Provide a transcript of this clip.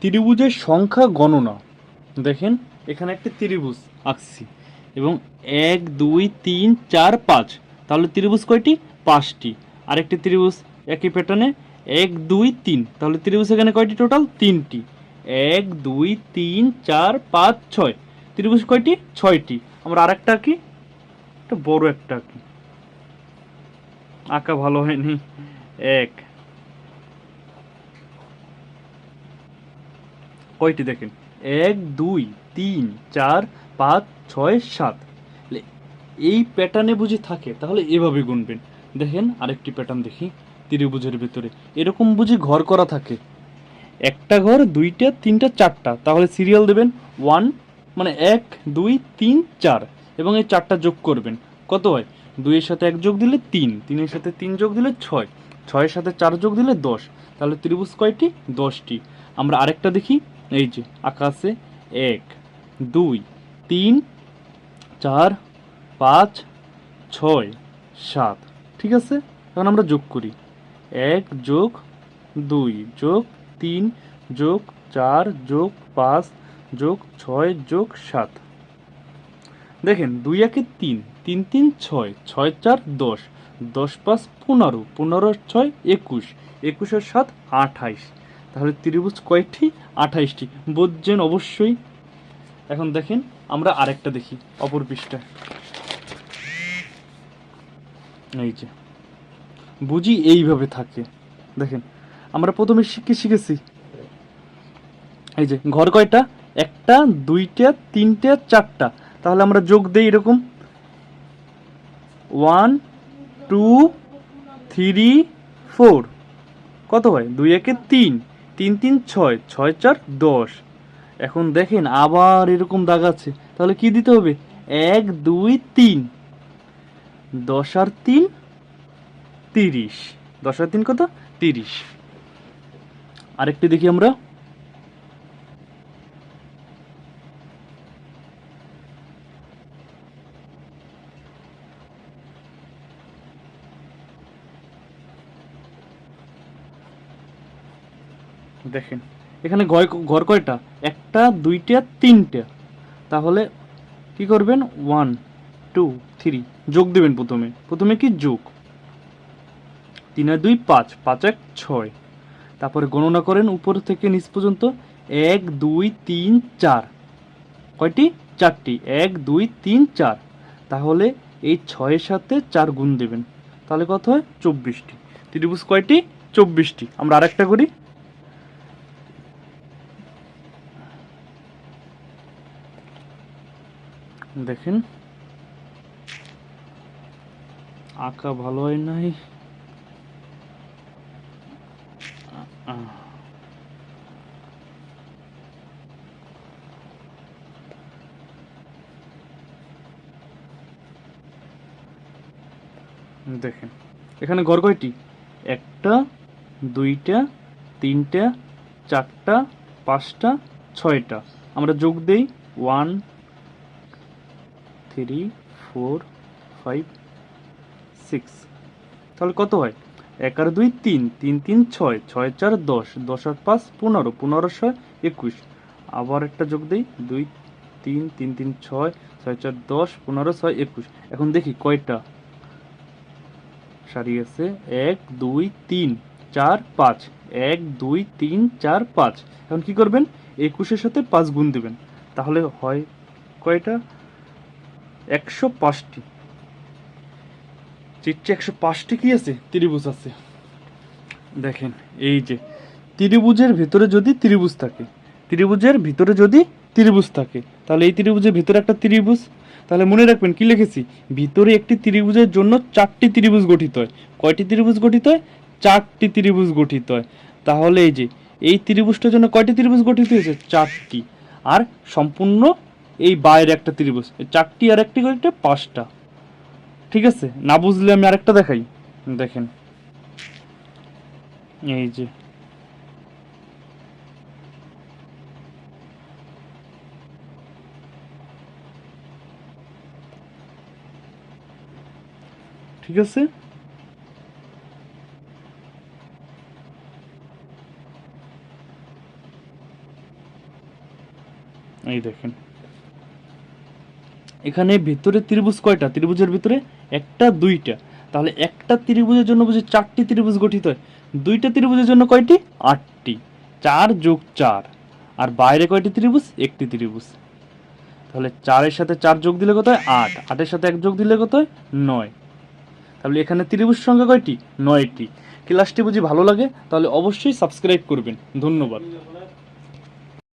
ত্রিভুজের সংখ্যা গণনা। দেখেন, এখানে একটা ত্রিভুজ আঁকছি এবং এক, দুই, তিন, চার, পাঁচ। তাহলে ত্রিভুজ কয়টি? পাঁচটি। আরেকটি ত্রিভুজ একই প্যাটার্নে এক, দুই, তিন। তাহলে ত্রিভুজ এখানে কয়টি টোটাল তিনটি। এক, দুই, তিন, চার, পাঁচ, ছয়। ত্রিভুজ কয়টি? ছয়টি। আমরা আরেকটা কি একটা বড় একটা আঁকি। আঁকা ভালো হয়নি। এক কয়টি দেখেন? এক, দুই, তিন, চার, পাঁচ, ছয়, সাত। এই প্যাটার্নে বুঝি থাকে, তাহলে এভাবে গুনবেন। দেখেন, আরেকটি প্যাটার্ন দেখি, ত্রিভুজের ভিতরে। এরকম বুঝি ঘর করা থাকে। একটা ঘর, দুইটা, তিনটা, চারটা। তাহলে সিরিয়াল দেবেন ওয়ান মানে এক, দুই, তিন, চার। এবং এই চারটা যোগ করবেন। কত হয়? দুইয়ের সাথে এক যোগ দিলে তিন, তিনের সাথে তিন যোগ দিলে ছয়। ছয়ের সাথে চার যোগ দিলে দশ। তাহলে ত্রিভুজ কয়টি? দশটি। আমরা আরেকটা দেখি এই যে, আকাশে এক, দুই, তিন, চার, পাঁচ, ছয়, সাত। ঠিক আছে? এখন আমরা যোগ করি। এক যোগ দুই যোগ তিন যোগ চার যোগ পাঁচ যোগ ছয় যোগ সাত। দেখেন, দুই একে তিন তিন তিন, ছয় ছয়, চার, দশ। দশ পাঁচ পনেরো পনেরো, ছয়, একুশ। একুশের সাত, আঠাইশ। তাহলে ত্রিভুজ কয়টি? আঠাইশটি। বুঝছেন অবশ্যই। এখন দেখেন, আমরা আরেকটা দেখি, অপর পৃষ্ঠা এই যে, বুঝি এইভাবে থাকে। দেখেন, আমরা প্রথমে শিখে শিখেছি। এই যে, ঘর কয়টা? একটা, দুইটা, তিনটা, চারটা। তাহলে আমরা যোগ দেই এরকম। One, two, three, four. কত হয়? দুই একে তিন। তিন তিন ছয় ছয় চার, দশ। এখন দেখেন আবার এরকম দাগ আছে। তাহলে কি দিতে হবে? এক, দুই, তিন। দশ আর তিন, তিরিশ। দশ আর তিন কত? তিরিশ। আরেকটি দেখি আমরা। দেখেন। এখানে ঘর কয়টা? একটা, দুইটা, তিনটা। তাহলে কি করবেন? ওয়ান টু থ্রি যোগ দেবেন প্রথমে। প্রথমে কি? যোগ। তিন আর দুই, পাঁচ। পাঁচ এক ছয়। তারপরে গণনা করেন উপর থেকে নিচ পর্যন্ত। এক, দুই, তিন, চার। কয়টি? চারটি। এক, দুই, তিন, চার। তাহলে এই ছয়ের সাথে চার গুণ দেবেন। তাহলে কত হয়? চব্বিশটি। ত্রিভুজ কয়টি? চব্বিশটি। আমরা আরেকটা করি। দেখেন। আঁকা ভালো হয় নাই। দেখেন, এখানে ঘর কয়টি? একটা, দুইটা, তিনটা, চারটা, পাঁচটা, ছয়টা। আমরা যোগ দেই one three four five six তাহলে কত হয়? এক আর দুই, তিন। তিন তিন, ছয়। ছয়, চার, দশ। দশ আর পাঁচ, পনেরো। পনেরো, ছয়, একুশ। আবার একটা যোগ দেই। দুই, তিন তিন তিন, ছয় ছয়, চার, দশ, পনেরো, ছয়, একুশ। এখন দেখি কয়টা? সারি আছে এক, দুই, তিন, চার, পাঁচ। এক, দুই, তিন, চার, পাঁচ। এখন কি করবেন? একুশের সাথে পাঁচ গুণ দেবেন। তাহলে হয় কয়টা? একশো পাঁচটি। চিত্রে একশো পাঁচটি কি আছে? ত্রিভুজ আছে। দেখেন, এই যে, ত্রিভুজের ভিতরে যদি ত্রিভুজ থাকে, ত্রিভুজের ভিতরে যদি ত্রিভুজ থাকে, তাহলে এই ত্রিভুজের ভিতরে একটা ত্রিভুজ। তাহলে মনে রাখবেন, কি লিখেছি? ভিতরে একটি ত্রিভুজের জন্য চারটি ত্রিভুজ গঠিত হয়। কয়টি ত্রিভুজ গঠিত হয়? চারটি ত্রিভুজ গঠিত হয়। তাহলে এই যে, এই ত্রিভুজটার জন্য কয়টি ত্রিভুজ গঠিত হয়েছে? চারটি। আর সম্পূর্ণ এই বাইরে একটা ত্রিভুজ। চারটি আর একটি কয়টা পাঁচটা। ঠিক আছে? না বুঝলে আমি আরেকটা দেখাই। দেখেন। এই যে। ঠিক আছে? এই দেখেন। এখানে ভিতরে ত্রিভুজ কয়টা? ত্রিভুজের ভিতরে একটা, দুইটা। তাহলে একটা ত্রিভুজের জন্য বুঝি চারটি ত্রিভুজ গঠিত হয়। দুইটা ত্রিভুজের জন্য কয়টি? আটটি। চার যোগ চার। আর বাইরে কয়টি ত্রিভুজ? একটি ত্রিভুজ। তাহলে চারের সাথে চার যোগ দিলে কত হয়? আট। আটের সাথে এক যোগ দিলে কত হয়? নয়। তাহলে এখানে ত্রিভুজ সংখ্যা কয়টি? নয়টি। ক্লাসটি বুঝি ভালো লাগে? তাহলে অবশ্যই সাবস্ক্রাইব করবেন। ধন্যবাদ।